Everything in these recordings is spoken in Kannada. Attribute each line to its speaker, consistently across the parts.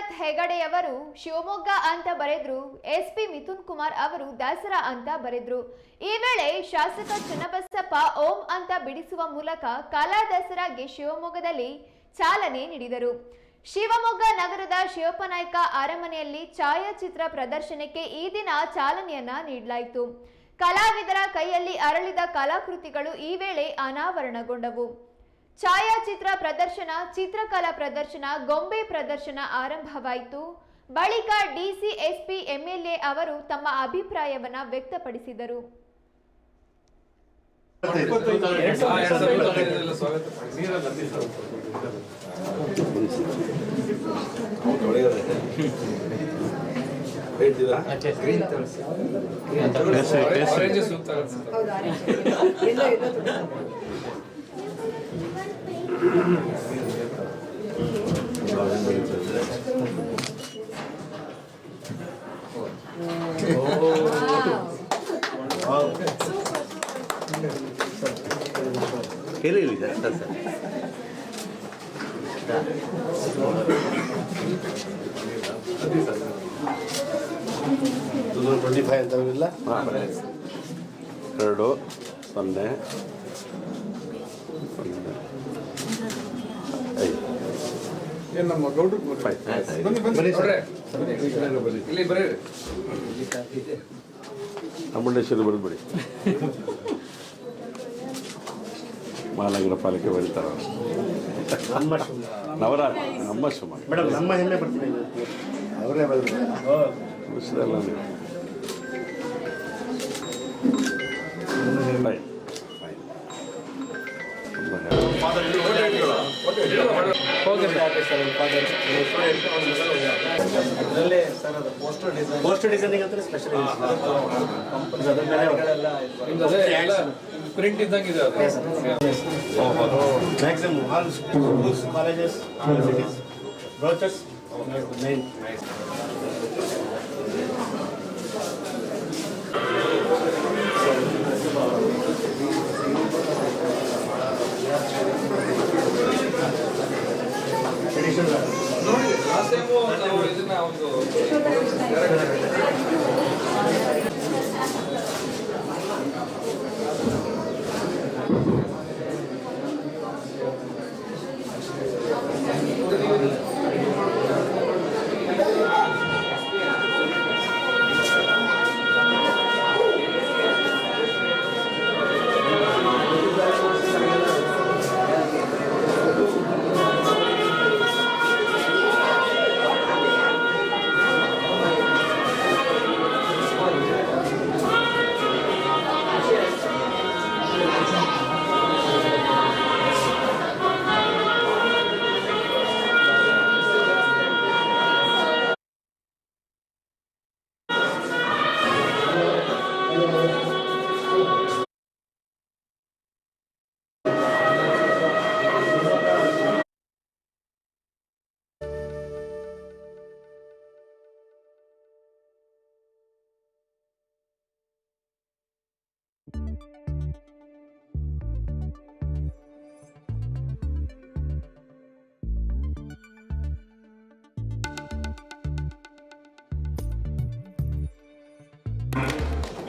Speaker 1: ಶ್ರೀನಾಥ್ ಹೆಗಡೆಯವರು ಶಿವಮೊಗ್ಗ ಅಂತ ಬರೆದ್ರು ಎಸ್ಪಿ ಮಿಥುನ್ ಕುಮಾರ್ ಅವರು ದಸರಾ ಅಂತ ಬರೆದ್ರು. ಈ ವೇಳೆ ಶಾಸಕ ಚನ್ನಬಸಪ್ಪ ಓಂ ಅಂತ ಬಿಡಿಸುವ ಮೂಲಕ ಕಲಾ ದಸರಾಗೆ ಶಿವಮೊಗ್ಗದಲ್ಲಿ ಚಾಲನೆ ನೀಡಿದರು. ಶಿವಮೊಗ್ಗ ನಗರದ ಶಿವಪ್ಪನಾಯ್ಕ ಅರಮನೆಯಲ್ಲಿ ಛಾಯಾಚಿತ್ರ ಪ್ರದರ್ಶನಕ್ಕೆ ಈ ದಿನ ಚಾಲನೆಯನ್ನ ನೀಡಲಾಯಿತು. ಕಲಾವಿದರ ಕೈಯಲ್ಲಿ ಅರಳಿದ ಕಲಾಕೃತಿಗಳು ಈ ವೇಳೆ ಅನಾವರಣಗೊಂಡವು. ಛಾಯಾಚಿತ್ರ ಪ್ರದರ್ಶನ ಚಿತ್ರಕಲಾ ಪ್ರದರ್ಶನ ಗೊಂಬೆ ಪ್ರದರ್ಶನ ಆರಂಭವಾಯಿತು. ಬಳಿಕ ಡಿಸಿಎಸ್ಪಿ ಎಂಎಲ್ಎ ಅವರು ತಮ್ಮ ಅಭಿಪ್ರಾಯವನ್ನ ವ್ಯಕ್ತಪಡಿಸಿದರು.
Speaker 2: ಹೇಳಿ ಹೇಳಿ ಸರ್. ಸರ್
Speaker 3: ಟ್ವೆಂಟಿ ಫೈವ್ ಅಂತವರಿಲ್ಲ
Speaker 2: ಎರಡು ಸೊನ್ನೆ ಸೊನ್ನೆ ಐದು
Speaker 4: ಏನ್ ನಮ್ಮ ಗೌಡ್ರು
Speaker 2: ಫೈವ್
Speaker 4: ಬನ್ನಿ ಬನ್ನಿ.
Speaker 3: ಬನ್ನಿ ಸರ್.
Speaker 4: ನೋಡ್ರೆ. ಇಲ್ಲಿ ಬರೀ
Speaker 2: ಚಾಮುಂಡೇಶ್ವರಿ ಬರೆದ್ಬಿಡಿ ಮಹಾನಗರ ಪಾಲಿಕೆ ಬರೀತಾರ
Speaker 3: ನಮ್ಮ ಶಿವ
Speaker 2: ನವರ ನಮ್ಮ ಶಿವ
Speaker 3: ಮೇಡಮ್ ನಮ್ಮ ಹೆಮ್ಮೆ ಬರ್ತೀನಿ ಅವರೇ ಬಂದ್ರು. ಅದರಲ್ಲೇ ಸರ್ ಅದು ಪೋಸ್ಟರ್ ಡಿಸೈನ್ ಪೋಸ್ಟರ್ ಡಿಸೈನಿಂಗ್ ಅಂತ ಸ್ಪೆಷಲ್ ಅದ್ರ ಮೇಲೆ
Speaker 4: ಪ್ರಿಂಟ್ ಇದ್ದಂಗಿದೆ ಅದು
Speaker 3: maximum all schools colleges universities brochures main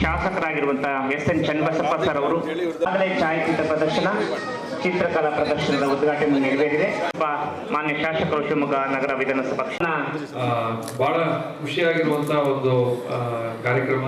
Speaker 5: ಶಾಸಕರಾಗಿರುವಂತಹ ಎಸ್ ಎನ್ ಚನ್ನಬಸಪ್ಪ ಸರ್ ಅವರು ಆಗಲೇ ಛಾಯಾಚಿತ್ರ ಪ್ರದರ್ಶನ ಚಿತ್ರಕಲಾ ಪ್ರದರ್ಶನದ ಉದ್ಘಾಟನೆ ನೆರವೇರಿದೆ. ಮಾನ್ಯ ಶಾಸಕರು ಶಿವಮೊಗ್ಗ ನಗರ ವಿಧಾನಸಭಾ
Speaker 4: ಬಹಳ ಖುಷಿಯಾಗಿರುವಂತಹ ಒಂದು ಕಾರ್ಯಕ್ರಮ.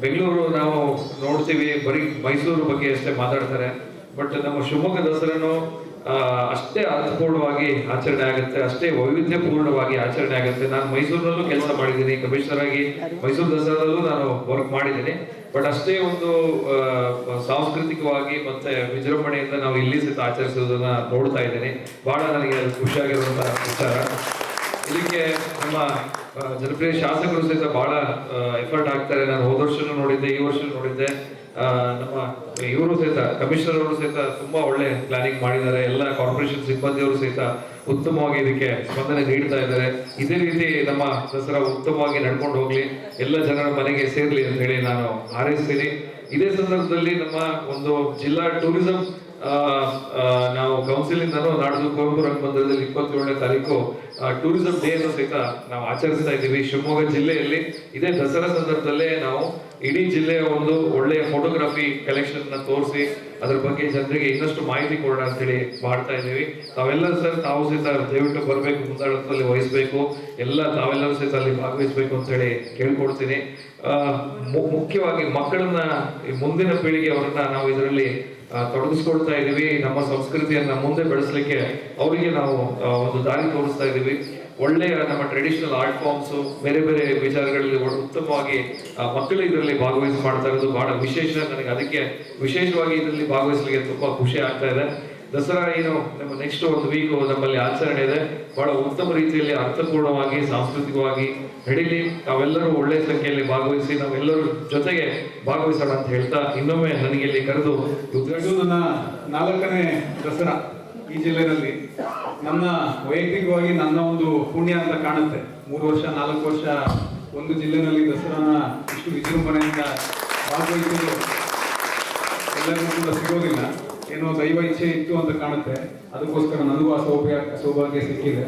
Speaker 4: ಬೆಂಗಳೂರು ನಾವು ನೋಡ್ತೀವಿ ಬರೀ ಮೈಸೂರು ಬಗ್ಗೆ ಅಷ್ಟೇ ಮಾತಾಡ್ತಾರೆ. ಬಟ್ ನಮ್ಮ ಶಿವಮೊಗ್ಗ ದಸರಾನು ಆ, ಅಷ್ಟೇ ಅರ್ಥಪೂರ್ಣವಾಗಿ ಆಚರಣೆ ಆಗುತ್ತೆ, ಅಷ್ಟೇ ವೈವಿಧ್ಯಪೂರ್ಣವಾಗಿ ಆಚರಣೆ ಆಗುತ್ತೆ. ನಾನು ಮೈಸೂರಿನಲ್ಲೂ ಕೆಲಸ ಮಾಡಿದ್ದೀನಿ ಕಮಿಷನರ್ ಆಗಿ ಮೈಸೂರು ದಸರಾದಲ್ಲೂ ನಾನು ವರ್ಕ್ ಮಾಡಿದ್ದೀನಿ. ಬಟ್ ಅಷ್ಟೇ ಒಂದು ಸಾಂಸ್ಕೃತಿಕವಾಗಿ ಮತ್ತೆ ವಿಜೃಂಭಣೆಯಿಂದ ನಾವು ಇಲ್ಲಿ ಸಹಿತ ಆಚರಿಸೋದನ್ನ ನೋಡ್ತಾ ಇದ್ದೀನಿ. ಬಹಳ ನನಗೆ ಖುಷಿಯಾಗಿರುವಂತಹ ವಿಚಾರ. ಇದಕ್ಕೆ ನಮ್ಮ ಜನಪ್ರಿಯ ಶಾಸಕರು ಸಹಿತ ಬಹಳ ಎಫರ್ಟ್ ಆಗ್ತಾರೆ. ನಾನು ಹೋದ ವರ್ಷನೂ ನೋಡಿದ್ದೆ, ಈ ವರ್ಷ ನೋಡಿದ್ದೆ. ನಮ್ಮ ಇವರು ಸಹಿತ ಕಮಿಷನರ್ ಅವರು ಸಹಿತ ತುಂಬಾ ಒಳ್ಳೆ ಪ್ಲಾನಿಂಗ್ ಮಾಡಿದ್ದಾರೆ. ಎಲ್ಲ ಕಾರ್ಪೊರೇಷನ್ ಸಿಬ್ಬಂದಿಯವರು ಸಹಿತ ಉತ್ತಮವಾಗಿ ಇದಕ್ಕೆ ಸ್ಪಂದನೆ ನೀಡ್ತಾ ಇದ್ದಾರೆ. ಇದೇ ರೀತಿ ನಮ್ಮ ದಸರಾ ಉತ್ತಮವಾಗಿ ನಡ್ಕೊಂಡು ಹೋಗ್ಲಿ, ಎಲ್ಲ ಜನರ ಮನೆಗೆ ಸೇರ್ಲಿ ಅಂತ ಹೇಳಿ ನಾನು ಹಾರೈಸ್ತೀನಿ. ಇದೇ ಸಂದರ್ಭದಲ್ಲಿ ನಮ್ಮ ಒಂದು ಜಿಲ್ಲಾ ಟೂರಿಸಂ ನಾವು ಕೌನ್ಸಿಲಿಂದನೂ ನಾಡಿದ್ದು ಕುವೆಂಪು ರಂಗಮಂದಿರದಲ್ಲಿ ಇಪ್ಪತ್ತೇಳನೇ ತಾರೀಕು ಟೂರಿಸಂ ಡೇ ಅನ್ನು ಸಹಿತ ನಾವು ಆಚರಿಸ್ತಾ ಇದ್ದೀವಿ. ಶಿವಮೊಗ್ಗ ಜಿಲ್ಲೆಯಲ್ಲಿ ಇದೇ ದಸರಾ ಸಂದರ್ಭದಲ್ಲೇ ನಾವು ಇಡೀ ಜಿಲ್ಲೆಯ ಒಂದು ಒಳ್ಳೆಯ ಫೋಟೋಗ್ರಫಿ ಕಲೆಕ್ಷನ್ನ ತೋರಿಸಿ ಅದ್ರ ಬಗ್ಗೆ ಜನರಿಗೆ ಇನ್ನಷ್ಟು ಮಾಹಿತಿ ಕೊಡೋಣ ಅಂತೇಳಿ ಮಾಡ್ತಾ ಇದ್ದೀವಿ. ತಾವೆಲ್ಲ ಸರ್, ತಾವು ಸಹಿತ ದಯವಿಟ್ಟು ಬರಬೇಕು, ಮುಂದಾಳತ್ವದಲ್ಲಿ ವಹಿಸ್ಬೇಕು. ಎಲ್ಲ ತಾವೆಲ್ಲರೂ ಸಹಿತ ಅಲ್ಲಿ ಭಾಗವಹಿಸಬೇಕು ಅಂತ ಹೇಳಿ ಕೇಳ್ಕೊಡ್ತೀನಿ. ಮುಖ್ಯವಾಗಿ ಮಕ್ಕಳನ್ನ ಮುಂದಿನ ಪೀಳಿಗೆ ಅವರನ್ನ ನಾವು ಇದರಲ್ಲಿ ತೊಡಗಿಸ್ಕೊಳ್ತಾ ಇದೀವಿ. ನಮ್ಮ ಸಂಸ್ಕೃತಿಯನ್ನ ಮುಂದೆ ಬೆಳೆಸಲಿಕ್ಕೆ ಅವರಿಗೆ ನಾವು ಒಂದು ದಾರಿ ತೋರಿಸ್ತಾ ಇದೀವಿ. ಒಳ್ಳೆಯ ನಮ್ಮ ಟ್ರೆಡಿಷನಲ್ ಆರ್ಟ್ ಫಾರ್ಮ್ಸ್ ಬೇರೆ ಬೇರೆ ವಿಚಾರಗಳಲ್ಲಿ ಉತ್ತಮವಾಗಿ ಮಕ್ಕಳು ಇದರಲ್ಲಿ ಭಾಗವಹಿಸಿ ಮಾಡ್ತಾ ಇರೋದು ಬಹಳ ವಿಶೇಷ. ನನಗೆ ಅದಕ್ಕೆ ವಿಶೇಷವಾಗಿ ಇದರಲ್ಲಿ ಭಾಗವಹಿಸಲಿಕ್ಕೆ ತುಂಬಾ ಖುಷಿ ಆಗ್ತಾ ಇದೆ. ದಸರಾ ಏನು? ನಮ್ಮ ನೆಕ್ಸ್ಟ್ ಒಂದು ವೀಕ್ ನಮ್ಮಲ್ಲಿ ಆಚರಣೆ ಇದೆ. ಬಹಳ ಉತ್ತಮ ರೀತಿಯಲ್ಲಿ ಅರ್ಥಪೂರ್ಣವಾಗಿ, ಸಾಂಸ್ಕೃತಿಕವಾಗಿ, ನಡೀಲಿ ತಾವೆಲ್ಲರೂ ಒಳ್ಳೆ ಸಂಖ್ಯೆಯಲ್ಲಿ ಭಾಗವಹಿಸಿ, ನಾವೆಲ್ಲರೂ ಜೊತೆಗೆ ಭಾಗವಹಿಸೋಣ ಅಂತ ಹೇಳ್ತಾ ಇನ್ನೊಮ್ಮೆ ನನಗೆ ಇಲ್ಲಿ ಕರೆದು
Speaker 6: ನಾಲ್ಕನೇ ದಸರಾ ಈ ಜಿಲ್ಲೆಯಲ್ಲಿ ನನ್ನ ವೈಯಕ್ತಿಕವಾಗಿ ನನ್ನ ಒಂದು ಪುಣ್ಯ ಅಂತ ಕಾಣುತ್ತೆ. ಮೂರು ವರ್ಷ, ನಾಲ್ಕು ವರ್ಷ ಒಂದು ಜಿಲ್ಲೆನಲ್ಲಿ ದಸರಾನ ಇಷ್ಟು ವಿಜೃಂಭಣೆಯಿಂದ ಭಾಗವಹಿಸಲು ಎಲ್ಲರಿಗೂ ಕೂಡ ಸಿಗೋದಿಲ್ಲ. ಏನೋ ದೈವ ಇಚ್ಛೆ ಇತ್ತು ಅಂತ ಕಾಣುತ್ತೆ. ಅದಕ್ಕೋಸ್ಕರ ನನಗೂ ಆ ಸೌಭಾಗ್ಯ ಸೌಭಾಗ್ಯ ಸಿಕ್ಕಿದೆ.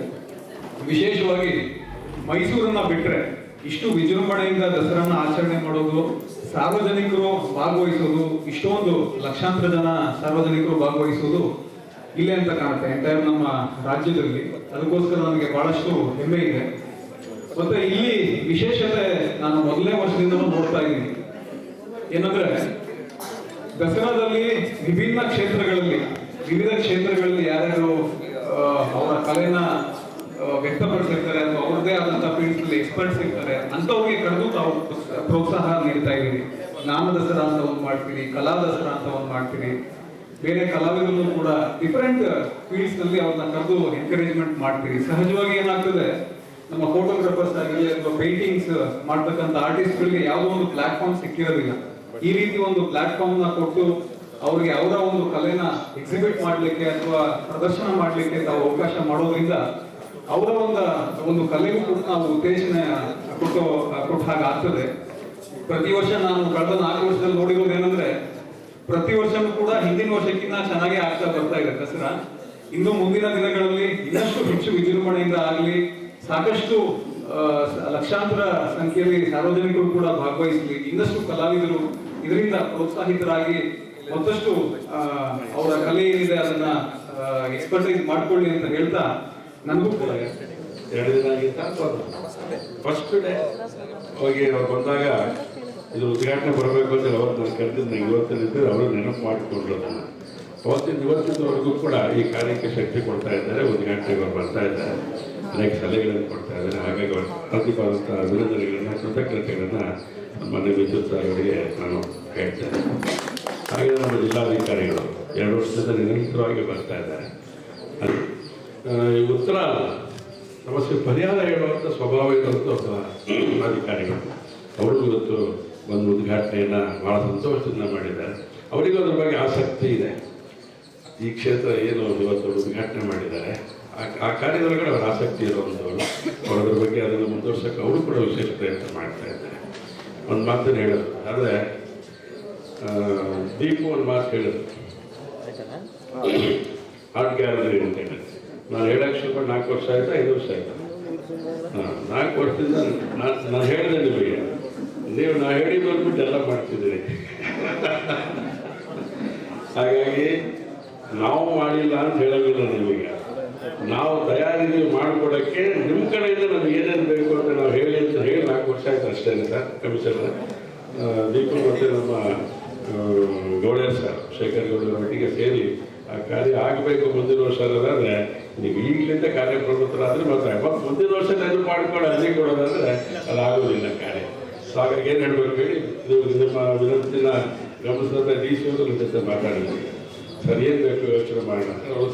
Speaker 6: ವಿಶೇಷವಾಗಿ ಮೈಸೂರನ್ನ ಬಿಟ್ರೆ ಇಷ್ಟು ವಿಜೃಂಭಣೆಯಿಂದ ದಸರಾನ ಆಚರಣೆ ಮಾಡೋದು, ಸಾರ್ವಜನಿಕರು ಭಾಗವಹಿಸೋದು, ಇಷ್ಟೊಂದು ಲಕ್ಷಾಂತರ ಜನ ಸಾರ್ವಜನಿಕರು ಭಾಗವಹಿಸೋದು ಇಲ್ಲೇ ಅಂತ ಕಾಣುತ್ತೆ ಎಂಟೈರ್ ನಮ್ಮ ರಾಜ್ಯದಲ್ಲಿ. ಅದಕ್ಕೋಸ್ಕರ ನನಗೆ ಬಹಳಷ್ಟು ಹೆಮ್ಮೆ ಇದೆ. ಮತ್ತೆ ಇಲ್ಲಿ ವಿಶೇಷತೆ ನಾನು ಮೊದಲನೇ ವರ್ಷದಿಂದಲೂ ನೋಡ್ತಾ ಇದ್ದೀನಿ. ಏನಂದ್ರೆ ದಸರಾದಲ್ಲಿ ವಿಭಿನ್ನ ಕ್ಷೇತ್ರಗಳಲ್ಲಿ, ವಿವಿಧ ಕ್ಷೇತ್ರಗಳಲ್ಲಿ ಯಾರ್ಯಾರು ಅವರ ಕಲೆನ ವ್ಯಕ್ತಪಡಿಸಿರ್ತಾರೆ ಅಥವಾ ಅವ್ರದ್ದೇ ಆದಂತಹ ಫೀಲ್ಡ್ಸ್ ಎಕ್ಸ್ಪರ್ಟ್ಸ್ ಇರ್ತಾರೆ ಅಂತವ್ರಿಗೆ ಕರೆದು ತಾವು ಪ್ರೋತ್ಸಾಹ ನೀಡ್ತಾ ಇದ್ದೀನಿ ಜ್ಞಾನ ದಸರಾ ಅಂತ ಒಂದು ಮಾಡ್ತೀವಿ ಕಲಾ ದಸರಾ ಅಂತ ಒಂದು ಮಾಡ್ತೀವಿ ಬೇರೆ ಕಲಾವಿದರನ್ನು ಕೂಡ ಡಿಫರೆಂಟ್ ಫೀಲ್ಡ್ಸ್ನಲ್ಲಿ ಅವ್ರನ್ನ ಕರೆದು ಎನ್ಕರೇಜ್ಮೆಂಟ್ ಮಾಡ್ತೀನಿ ಸಹಜವಾಗಿ ಏನಾಗ್ತದೆ, ನಮ್ಮ ಫೋಟೋಗ್ರಾಫರ್ಸ್ ಆಗಲಿ ಅಥವಾ ಪೇಂಟಿಂಗ್ಸ್ ಮಾಡ್ತಕ್ಕಂಥ ಆರ್ಟಿಸ್ಟ್ಗಳಿಗೆ ಯಾವುದೋ ಒಂದು ಪ್ಲಾಟ್ಫಾರ್ಮ್ ಸಿಕ್ಕಿರೋದಿಲ್ಲ. ಈ ರೀತಿ ಒಂದು ಪ್ಲಾಟ್ಫಾರ್ಮ್ನ ಕೊಟ್ಟು ಅವ್ರಿಗೆ ಅವರ ಒಂದು ಕಲೆನ ಎಕ್ಸಿಬಿಟ್ ಮಾಡಲಿಕ್ಕೆ ಅಥವಾ ಪ್ರದರ್ಶನ ಮಾಡಲಿಕ್ಕೆ ತಾವು ಅವಕಾಶ ಮಾಡೋದ್ರಿಂದ ಅವರ ಒಂದು ಒಂದು ಕಲೆಗೂ ಕೂಡ ನಾವು ಉತ್ತೇಜನ ಕೊಟ್ಟು, ಕೊಟ್ಟ ಹಾಗೆ ಆಗ್ತದೆ. ಪ್ರತಿ ವರ್ಷ ನಾನು ಕಳೆದ ನಾಲ್ಕು ವರ್ಷದಲ್ಲಿ ನೋಡಿರೋದು ಏನಂದ್ರೆ, ಪ್ರತಿ ವರ್ಷವೂ ಕೂಡ ಹಿಂದಿನ ವರ್ಷಕ್ಕಿಂತ ಚೆನ್ನಾಗಿ ಆಗ್ತಾ ಬರ್ತಾ ಇದೆ ದಸರಾ. ಇನ್ನು ಮುಂದಿನ ದಿನಗಳಲ್ಲಿ ಇನ್ನಷ್ಟು ಹೆಚ್ಚು ವಿಜೃಂಭಣೆಯಿಂದ ಆಗಲಿ, ಸಾಕಷ್ಟು ಲಕ್ಷಾಂತರ ಸಂಖ್ಯೆಯಲ್ಲಿ ಸಾರ್ವಜನಿಕರು ಕೂಡ ಭಾಗವಹಿಸಲಿ, ಇನ್ನಷ್ಟು ಕಲಾವಿದರು ಇದರಿಂದ ಪ್ರೋತ್ಸಾಹಿತರಾಗಿ ಮತ್ತಷ್ಟು ಅವರ ಕಲೆ ಏನಿದೆ ಅದನ್ನ ಎಕ್ಸ್ಪರ್ಟೈಸ್ ಮಾಡ್ಕೊಳ್ಳಿ ಅಂತ ಹೇಳ್ತಾ ನನಗೂ ಕೂಡ
Speaker 2: ಎರಡು ದಿನ ಆಗಿತ್ತ ಫಸ್ಟ್ ಡೇ ಹೋಗಿ ಅವ್ರು ಬಂದಾಗ ಇದು ಉದ್ಘಾಟನೆ ಬರಬೇಕು ಅಂತ ಅವತ್ತು ನಾನು ಕರೆದಿದ್ದು ನಂಗೆ ಅವರು ನೆನಪು ಮಾಡಿಕೊಂಡ್ರು. ಅವತ್ತಿನ ಇವತ್ತಿನವರೆಗೂ ಕೂಡ ಈ ಕಾರ್ಯಕ್ಕೆ ಶಕ್ತಿ ಕೊಡ್ತಾ ಇದ್ದಾರೆ ಉದ್ಘಾಟನೆಗೆ ಅವ್ರು ಬರ್ತಾ ಇದ್ದಾರೆ. ಅನೇಕ ಸಲಹೆಗಳನ್ನು ಕೊಡ್ತಾ ಇದ್ದಾರೆ. ಹಾಗಾಗಿ ಅವ್ರ ಪ್ರತಿಪಾದಂಥ ಅಭಿನಂದನೆಗಳನ್ನ ಕೃತಜ್ಞತೆಗಳನ್ನ ಮನೆ ವಿದ್ಯುತ್ ಸರ್ ಅವರಿಗೆ ನಾನು ಹೇಳ್ತೇನೆ ಹಾಗೆ ನಮ್ಮ ಜಿಲ್ಲಾಧಿಕಾರಿಗಳು ಎರಡು ವರ್ಷದಿಂದ ನಿರಂತರವಾಗಿ ಬರ್ತಾ ಇದ್ದಾರೆ. ಈ ಉತ್ತರ ಸಮಸ್ಯೆ ಪರಿಹಾರ ಹೇಳುವಂಥ ಸ್ವಭಾವ ಇರುವಂಥ ಒಬ್ಬ ಅಧಿಕಾರಿಗಳು ಅವರು ಇವತ್ತು ಒಂದು ಉದ್ಘಾಟನೆಯನ್ನು ಭಾಳ ಸಂತೋಷದಿಂದ ಮಾಡಿದ್ದಾರೆ. ಅವರಿಗೂ ಅದ್ರ ಬಗ್ಗೆ ಆಸಕ್ತಿ ಇದೆ. ಈ ಕ್ಷೇತ್ರ ಏನು ಇವತ್ತು ಉದ್ಘಾಟನೆ ಮಾಡಿದ್ದಾರೆ. ಆ- ಕಾರ್ಯದೊಳಗಡೆ ಅವರ ಆಸಕ್ತಿ ಇರುವಂಥವ್ರು. ಅವರದ್ರ ಬಗ್ಗೆ ಅದನ್ನು ಮುಂದುವರ್ಸೋಕೆ ಅವರು ಕೂಡ ವಿಶೇಷ ಪ್ರಯತ್ನ ಮಾಡ್ತಾ ಇದ್ದಾರೆ. ಒಂದು ಮಾತನ್ನು ಹೇಳೋದು. ಆದರೆ ದೀಪು ಒಂದು ಮಾತು ಹೇಳೋದು. ಆರ್ಟ್ ಗ್ಯಾಲರಿ ಅಂತ ಹೇಳಿ ನಾನು ಹೇಳಕ್ಕೆ ಶುರು ನಾಲ್ಕು ವರ್ಷ ಆಯಿತಾ, ಐದು ವರ್ಷ ಆಯಿತಾ? ಹಾಂ, ನಾಲ್ಕು ವರ್ಷದಿಂದ ನಾನು ನಾನು ಹೇಳಿದೆ ನಿಮಗೆ. ನೀವು ನಾ ಹೇಳಿ ಬಂದ್ಬಿಟ್ಟು ಎಲ್ಲ ಮಾಡ್ತಿದ್ದೀರಿ. ಹಾಗಾಗಿ, ನಾವು ಮಾಡಿಲ್ಲ ಅಂತ ಹೇಳೋದಿಲ್ಲ ನಿಮಗೆ. ನಾವು ತಯಾರಿದ್ದೀವಿ ಮಾಡಿಕೊಡೋಕ್ಕೆ ನಿಮ್ಮ ಕಡೆಯಿಂದ ನಮ್ಗೆ ಏನೇನು ಬೇಕು ಅಂತ ನಾವು ಹೇಳಿ ಅಂತ ಹೇಳಿ ನಾಲ್ಕು ವರ್ಷ ಆಯ್ತು ಅಷ್ಟೇ ಸರ್ ಕಮಿಷನರ್ ದೀಪು ಮತ್ತು ನಮ್ಮ ಗೌಡ ಸರ್ ಶೇಖರ್ ಗೌಡರ ಒಟ್ಟಿಗೆ ಸೇರಿ ಆ ಕಾರ್ಯ ಆಗಬೇಕು ಮುಂದಿನ ವರ್ಷ ಅನ್ನೋದಾದರೆ ನೀವು ಈಗಲಿಂದ ಕಾರ್ಯಪ್ರವೃತ್ತರಾದರೆ ಮಾತ್ರ ಮತ್ತು ಮುಂದಿನ ವರ್ಷ ಇದು ಮಾಡಿಕೊಂಡು ಅಲ್ಲಿ ಕೊಡೋದಾದ್ರೆ ಅದಾಗೋದಿಲ್ಲ ಕಾರ್ಯ. ಸೊ ಹಾಗಾಗಿ ಏನು ಹೇಳ್ಬೇಕು ಹೇಳಿ? ಇದು ನಿಮ್ಮ ವಿನಂತಿನ ಗಮನಿಸಿದ ಡಿ ಸಿ ಅವರು ಜೊತೆ ಮಾತಾಡಿದ್ವಿ. ಸರ್ ಬೇಕು ಯೋಚನೆ ಮಾಡೋಣ?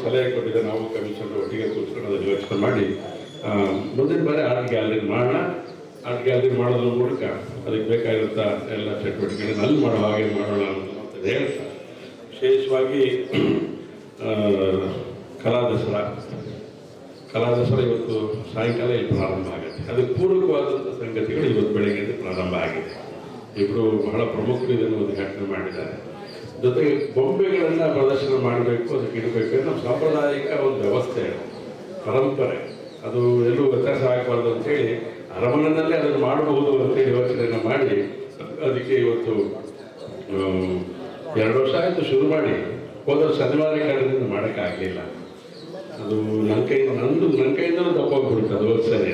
Speaker 2: ಸಲಹೆ ಕೊಟ್ಟಿದ್ದೆ ನಾವು ಕಮಿಷನ್ ಒಟ್ಟಿಗೆ ಕೂತ್ಕೊಂಡು ಅದನ್ನು ಯೋಚನೆ ಮಾಡಿ ಮುಂದಿನ ಬಾರಿ ಆರ್ಟ್ ಗ್ಯಾಲರಿ ಮಾಡೋಣ. ಆರ್ಟ್ ಗ್ಯಾಲರಿ ಮಾಡೋದ್ರ ಮೂಲಕ ಅದಕ್ಕೆ ಬೇಕಾಗಿರುತ್ತ ಎಲ್ಲ ಚಟುವಟಿಕೆಗಳನ್ನು ಅಲ್ಲಿ ಮಾಡೋ ಹಾಗೆ ಮಾಡೋಣ ಅಂತ ಹೇಳ್ತಾ ವಿಶೇಷವಾಗಿ ಕಲಾ ದಸರಾ. ಕಲಾ ದಸರಾ ಇವತ್ತು ಸಾಯಂಕಾಲ ಇಲ್ಲಿ ಪ್ರಾರಂಭ ಆಗುತ್ತೆ. ಅದಕ್ಕೆ ಪೂರಕವಾದಂಥ ಸಂಗತಿಗಳು ಇವತ್ತು ಬೆಳಗ್ಗೆ ಪ್ರಾರಂಭ ಆಗಿದೆ. ಇಬ್ಬರು ಬಹಳ ಪ್ರಮುಖರು ಇದನ್ನು ಉದ್ಘಾಟನೆ ಮಾಡಿದ್ದಾರೆ. ಜೊತೆಗೆ ಬೊಂಬೆಗಳನ್ನು ಪ್ರದರ್ಶನ ಮಾಡಬೇಕು, ಅದಕ್ಕೆ ಇಡಬೇಕು ನಮ್ಮ ಸಾಂಪ್ರದಾಯಿಕ ಒಂದು ವ್ಯವಸ್ಥೆ. ಪರಂಪರೆ. ಅದು ಎಲ್ಲೂ ವ್ಯತ್ಯಾಸ ಆಗಬಾರ್ದು ಅಂತೇಳಿ ಅರಮನೆಯಲ್ಲೇ ಅದನ್ನು ಮಾಡಬಹುದು ಅಂತೇಳಿ ಯೋಚನೆಯನ್ನು ಮಾಡಿ, ಅದಕ್ಕೆ ಇವತ್ತು ಎರಡು ವರ್ಷ ಆಯಿತು ಶುರು ಮಾಡಿ. ಹೋದ ಶನಿವಾರ ಕಾರಣದಿಂದ ಮಾಡೋಕ್ಕಾಗಲಿಲ್ಲ ಅದು ನನ್ನ ಕೈ, ನಂದು, ನನ್ನ ಕೈಯಿಂದಲೂ ತಪ್ಪಾಗ್ಬಿಡುತ್ತೆ ಅದು ಸರಿ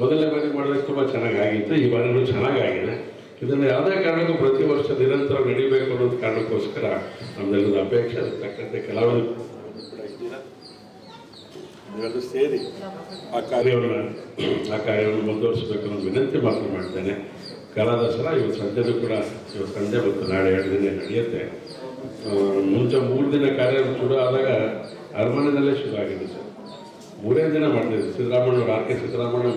Speaker 2: ಮೊದಲನೇ ಬಾರಿ ಮಾಡೋದಕ್ಕೆ ತುಂಬ ಚೆನ್ನಾಗಾಗಿತ್ತು, ಈ ಬಾರಿನೂ ಚೆನ್ನಾಗಾಗಿದೆ. ಇದನ್ನು ಯಾವುದೇ ಕಾರಣಕ್ಕೂ ಪ್ರತಿ ವರ್ಷ ನಿರಂತರ ನಡೀಬೇಕು ಅನ್ನೋದು ಕಾರಣಕ್ಕೋಸ್ಕರ ನಮ್ಮೆಲ್ಲದ ಅಪೇಕ್ಷೆ ತಕ್ಕಂತೆ ಕಲಾವಿದರು ಸೇರಿ ಆ ಕಾರ್ಯವನ್ನು ಆ ಕಾರ್ಯವನ್ನು ಮುಂದುವರಿಸಬೇಕು ಅನ್ನೋ ವಿನಂತಿ ಮಾತ್ರ ಮಾಡ್ತೇನೆ. ಕಲಾ ದಸರಾ ಇವತ್ತು ಸಂಜೆನೂ ಕೂಡ ಇವತ್ತು ಸಂಜೆ ಮತ್ತು ನಾಳೆ ಎರಡು ದಿನ ನಡೆಯುತ್ತೆ. ಮುಂಚೆ ಮೂರು ದಿನ ಕಾರ್ಯ ಶುರು ಆದಾಗ ಅರಮನೆಯಲ್ಲೇ ಶುರು ಆಗಿದೆ ಸರ್. ಮೂರೇ ದಿನ ಮಾಡ್ತಿದ್ದೆ ಸಿದ್ದರಾಮಯ್ಯ ಆರ್ ಕೆ ಸಿದ್ದರಾಮಯ್ಯ